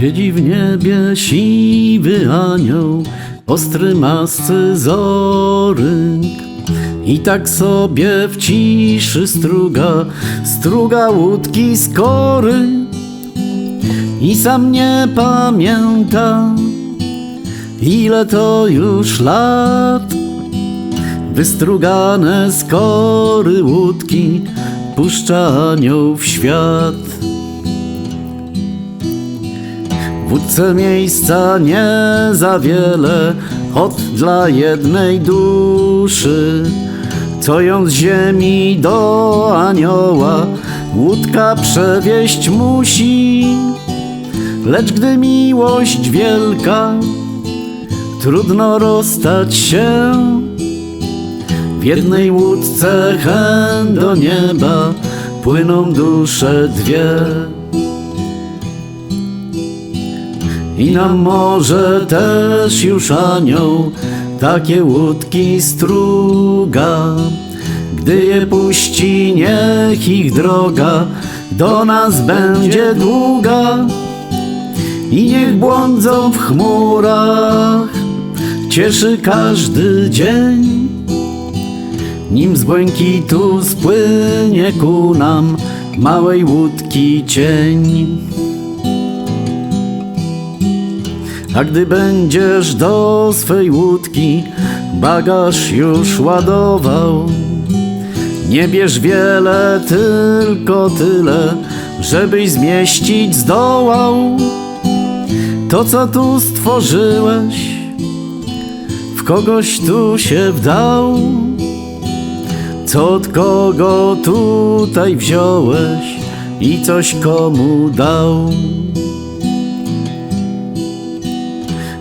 Siedzi w niebie siwy anioł, ostry mascy zorynk. I tak sobie w ciszy struga, struga łódki z kory. I sam nie pamięta, ile to już lat. Wystrugane z kory łódki puszcza anioł w świat. Wódce miejsca nie za wiele, od dla jednej duszy. Co ją z ziemi do anioła, łódka przewieźć musi. Lecz gdy miłość wielka, trudno rozstać się. W jednej łódce hen do nieba płyną dusze dwie. I na morze też już anioł takie łódki struga. Gdy je puści, niech ich droga do nas będzie długa. I niech błądzą w chmurach, cieszy każdy dzień. Nim z błękitu spłynie ku nam małej łódki cień. A gdy będziesz do swej łódki bagaż już ładował, nie bierz wiele, tylko tyle, żebyś zmieścić zdołał. To, co tu stworzyłeś, w kogoś tu się wdał. Co od kogo tutaj wziąłeś i coś komu dał?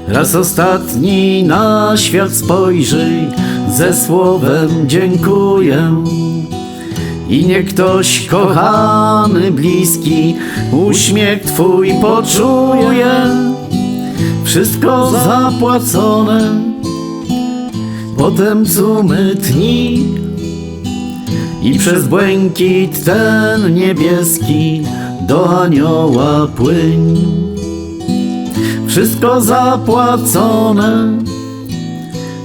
Raz ostatni na świat spojrzyj, ze słowem dziękuję. I niech ktoś kochany, bliski, uśmiech Twój poczuje. Wszystko zapłacone, potem cumy tni. I przez błękit ten niebieski do anioła płyń. Wszystko zapłacone,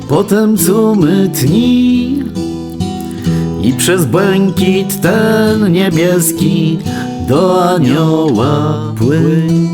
potem cumy tni. I przez błękit ten niebieski do anioła płyń.